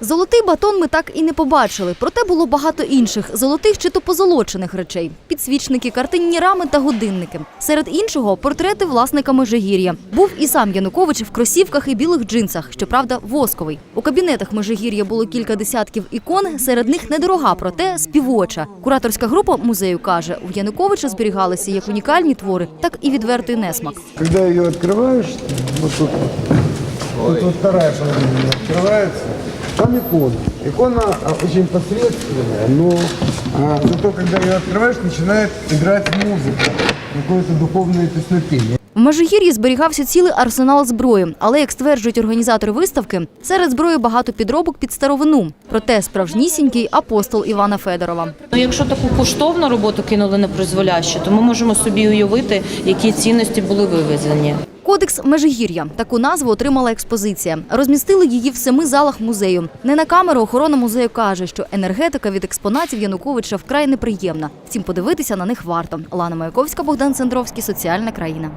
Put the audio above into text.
Золотий батон ми так і не побачили, проте було багато інших золотих чи то позолочених речей: підсвічники, картинні рами та годинники. Серед іншого портрети власника Межигір'я. Був і сам Янукович в кросівках і білих джинсах, щоправда, восковий. У кабінетах Межигір'я було кілька десятків ікон. Серед них недорога, проте співоча. Кураторська група музею каже, у Януковича зберігалися як унікальні твори, так і відвертий несмак. Когда ее открываешь, вот тут, тут вторая половина открывается, там икона. Икона очень посредственная, но а, зато когда ее открываешь, начинает играть музыка, какое-то духовное песнопение. В Межигір'ї зберігався цілий арсенал зброї, але, як стверджують організатори виставки, серед зброї багато підробок під старовину. Проте справжнісінький апостол Івана Федорова. Ну, якщо таку коштовну роботу кинули на призволяще, то ми можемо собі уявити, які цінності були вивезені. Кодекс Межигір'я таку назву отримала експозиція. Розмістили її в семи залах музею. Не на камеру охорона музею каже, що енергетика від експонатів Януковича вкрай неприємна. Втім, подивитися на них варто. Лана Маяковська, Богдан Цендровський, соціальна країна.